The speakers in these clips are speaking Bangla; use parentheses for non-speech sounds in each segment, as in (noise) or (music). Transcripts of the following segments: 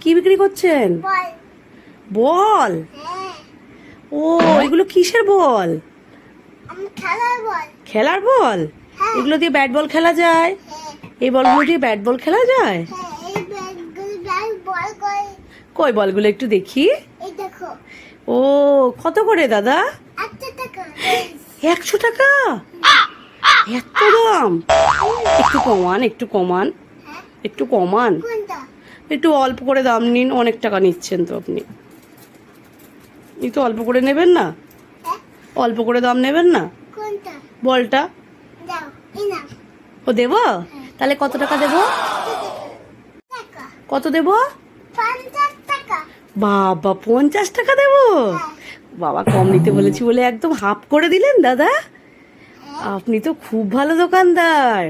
কি বিক্রি করছেন? বল। হ্যাঁ। ও এগুলো কিসের বল? খেলার বল। হ্যাঁ। এগুলো দিয়ে ব্যাট বল খেলা যায়? হ্যাঁ। এই বলগুলো দিয়ে ব্যাট বল খেলা যায়? কই বলগুলো একটু দেখি। ও কত করে দাদা? একশো টাকা। এত দাম। একটু কমান একটু কমান। একটু কমান। একটু অল্প করে দাম নিন অনেক টাকা নিচ্ছেন তো আপনি। একটু অল্প করে নেবেন না? হ্যাঁ অল্প করে দাম নেবেন না? বলটা? ও দেবো? তাহলে কত টাকা দেবো? কত দেবো? বাবা পঞ্চাশ টাকা দেবো? হ্যাঁ। বাবা কম নিতে বলেছি বলে একদম হাফ করে দিলেন দাদা? আপনি তো খুব ভালো দোকানদার।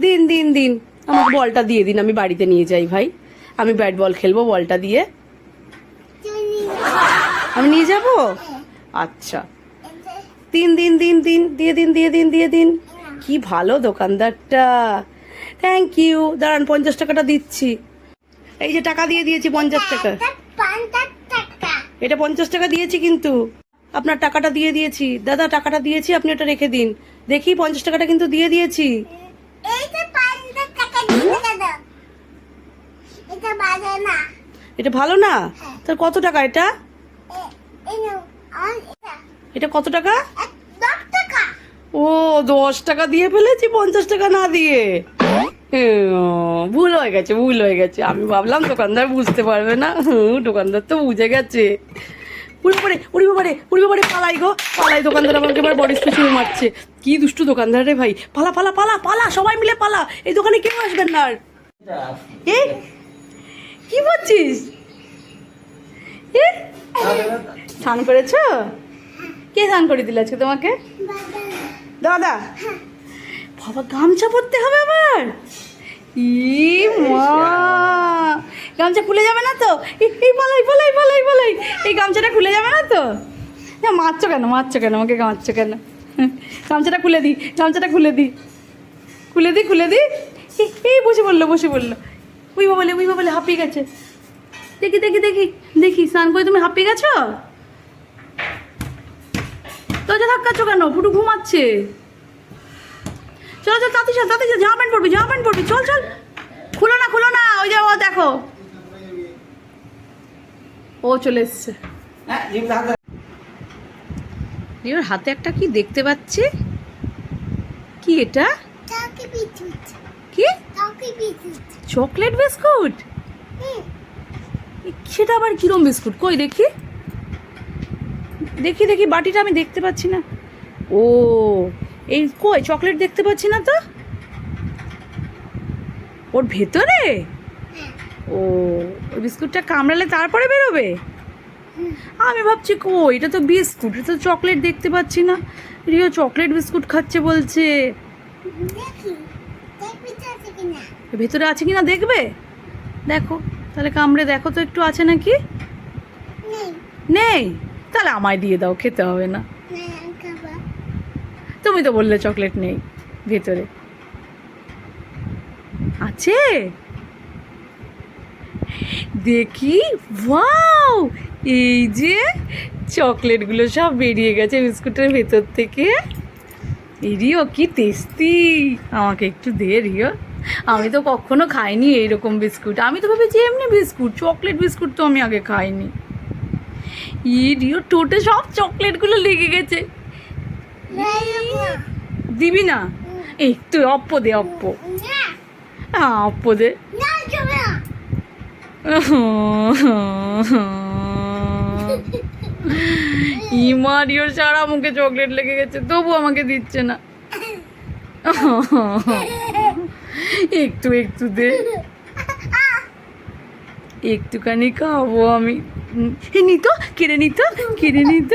দিন দিন দিন। আমাকে বলটা দিয়ে দিন আমি বাড়িতে নিয়ে যাই ভাই। আমি ব্যাট বল খেলব বলটা দিয়ে। আমি নিয়ে যাব? আচ্ছা। যে, দিন দিন দিন দিয়ে দিন দিয়ে দিন দিয়ে দিন। কি ভালো দোকানদারটা। থ্যাংক ইউ দাঁড়ান পঞ্চাশ টাকাটা দিচ্ছি। এই যে টাকা দিয়ে দিয়েছি পঞ্চাশ টাকা। এটা পঞ্চাশ টাকা এটা দিয়েছি কিন্তু। আপনার টাকাটা দিয়ে দিয়েছি। দাদা টাকাটা দিয়েছি আপনি ওটা রেখে দিন। দেখি পঞ্চাশ টাকাটা কিন্তু দিয়ে দিয়েছি। এটা বাজে না। এটা ভালো না? তার কত টাকা এটা? এটা। এটা কত টাকা? ও দশ টাকা দিয়ে ফেলেছি পঞ্চাশ টাকা না দিয়ে। ভুল হয়ে গেছে ভুল হয়ে গেছে। আমি ভাবলাম দোকানদার বুঝতে পারবে না। হুম, দোকানদার তো বুঝে গেছে। উড়ি বাবারে উড়ি বাবারে উড়ি বাবারে পালাই গো পালাই। দোকানদার আমাকে এবার বডি স্পেশাল মারছে। কি দুষ্টু দোকানদার রে ভাই। পালা পালা পালা পালা সবাই মিলে পালা। এই দোকানে কেউ আসবেন না আর। এ কি বলছিস? স্নান করেছ? কে স্নান করে দিল আজকে তোমাকে? দাদা। বাবা গামছা পরতে হবে আবার? ই মা। গামছা খুলে যাবে না তো? এই পালাই পালাই পালাই পালাই এই গামছাটা খুলে যাবে না তো? না মারছো কেন মারছো কেন আমাকে মারছো কেন? গামছাটা খুলে দিই গামছাটা খুলে দিই খুলে দিই খুলে দিই এই, বসে পড়ল বসে পড়ল। উই বলে উই বলে হাঁপিয়ে গেছে। দেখি দেখি দেখি দেখি স্নান করে তুমি হাঁপিয়ে গেছো? দরজা ধাক্কাচ্ছ কেন? পুটু ঘুমাচ্ছে। চলো চল তাতে চল তাতে চল জামা প্যান্ট পরবি জামা প্যান্ট পরবি চল চল। খুলো না খুলো না ওই যে ও দেখো। ও চলে এসছে। ওর হাতে একটা কি দেখতে পাচ্ছি? কি এটা? Chocolate biscuit. সেটা আবার কিরম বিস্কুট? কই দেখি। দেখি দেখি বাটিটা আমি দেখতে পাচ্ছি না। ও এই কই চকলেট দেখতে পাচ্ছি না তো? ওর ভেতরে? ও ওই বিস্কুটটা কামড়ালে তারপরে বেরোবে? আমি ভাবছি কো এটা তো বিস্কুট এটা তো চকলেট দেখতে পাচ্ছি না। রিও চকলেট বিস্কুট খাচ্ছে বলছে দেখি দেখবি তো আছে কিনা ভেতরে আছে কি না দেখবে? দেখো তাহলে কামড়ে দেখো তো একটু আছে নাকি? নেই। তাহলে আমায় দিয়ে দাও খেতে হবে না। তুমি তো বললে চকলেট নেই ভেতরে। আছে? দেখি ওয়াও! এই যে চকলেটগুলো সব বেরিয়ে গেছে বিস্কুটের ভেতর থেকে। রিও কি টেস্টি! আমাকে একটু দে রিও। আমি তো কখনো খাইনি এইরকম বিস্কুট। আমি তো ভেবেছি এমনি বিস্কুট, চকলেট বিস্কুট তো আমি আগে খাইনি। ই রিও টোটে সব চকলেটগুলো লেগে গেছে। দিবি না? একটু অপ্প দে, অপ্প। হ্যাঁ অপ্প দে। না সারা মুখে চকলেট লেগে গেছে, তবু আমাকে দিচ্ছে না। (laughs) একটু একটু দে। একটুখানি খাব আমি। নিত কেড়ে নিত কেড়ে নিত।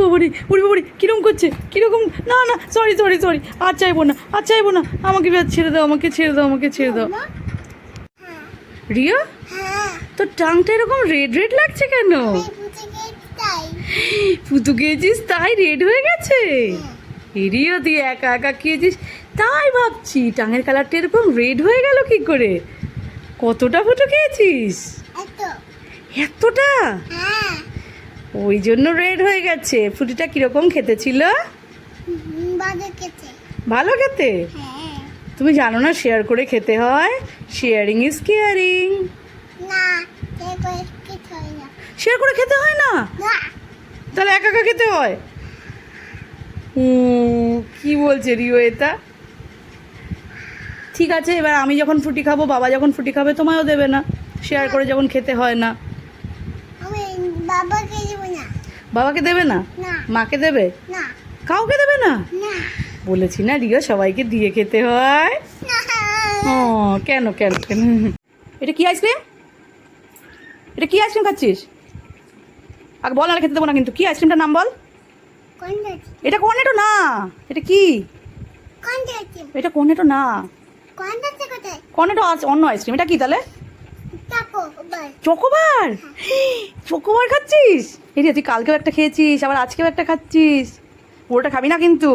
বাবারি উড়ি বাবারি কিরম করছে? কীরকম? না না সরি সরি সরি আর চাইব না আর চাইব না। আমাকে ছেড়ে দাও আমাকে ছেড়ে দাও আমাকে ছেড়ে দাও। রিয়া? হ্যাঁ তোর টাংটা এরকম রেড রেড লাগছে কেন? পুতু বুঝে তাই খেয়েছিস তাই রেড হয়ে গেছে? এরিও তুই একা একা খেয়েছিস? তাই ভাবছি টাঙের কালারটা এরকম রেড হয়ে গেল কি করে? কতটা ফুটো খেয়েছিস? এতটা? হ্যাঁ। ওই জন্য রেড হয়ে গেছে। ফুটিটা কীরকম খেতে ছিল? ভালো খেতে? হ্যাঁ। তুমি জানো না শেয়ার করে খেতে হয়? শেয়ারিং ইজ কেয়ারিং শেয়ার করে খেতে হয় না। তাহলে একা একা খেতে হয়? কি বলছে রিও এটা? ঠিক আছে এবার আমি যখন ফুটি খাব বাবা যখন ফুটি খাবে তোমায়ও দেবে না। শেয়ার করে যখন খেতে হয় না। বাবাকে দেব না। না? না। মাকে দেবে? না। কাউকে দেবে না? না। বলেছি না রিও সবাইকে দিয়ে খেতে হয়। ও কেন কেন কেন? এটা কি আইসক্রিম? এটা কি আইসক্রিম খাচ্ছিস? আগে বল আর খেতে দেবো না কিন্তু। কি আইসক্রিমটার নাম বল? এটা কোন এটা না। এটা কি? কোন এটা না। কোন দেখছি কোথায় কর্নেটো আছে অন্য আইসক্রিম এটা কি তাহলে? চকোবার। চকোবার? (gasps) খাচ্ছিস? এই রে তুই কালকেও একটা খেয়েছিস আবার আজকেও একটা খাচ্ছিস। পুরোটা খাবি না কিন্তু।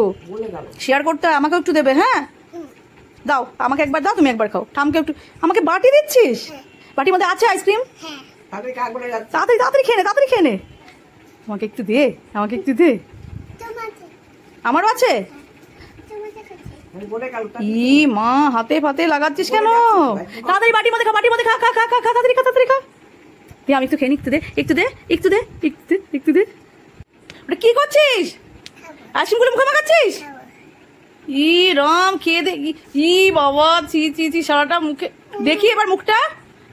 শেয়ার করতে হয় আমাকেও একটু দেবে হ্যাঁ? দাও আমাকে একবার দাও তুমি একবার খাও। ঠামকে একটু আমাকে বাটি দিচ্ছিস? হ্যাঁ। বাটির মধ্যে আছে আইসক্রিম হ্যাঁ। তাড়াতাড়ি তাড়াতাড়ি খেয়ে নে তাড়াতাড়ি খেয়ে নে। আমাকে একটু দে আমাকে একটু দে। আমারও আছে? তোমাকে খাচ্ছি ই মা হাতে ফাতে লাগাচ্ছিস কেন? তাড়াতাড়ি বাটির মধ্যে খা বাটির মধ্যে খা খা খা খা খা তাড়াতাড়ি খা তাড়াতাড়ি খা। দে আমি একটু খেয়ে নি, একটু দে একটু দে একটু দে একটু দে একটু দে। ওটা কি করছিস? আইসক্রিমগুলো মুখে মাখাচ্ছিস? ই রাম খেয়ে দে ই- বাবা চি চি চি সারাটা মুখে। দেখি এবার মুখটা।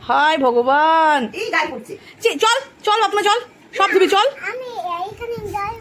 হায় ভগবান। চল চল বাপমা চল। সব দিবি চল। আমি এইখানে যাই।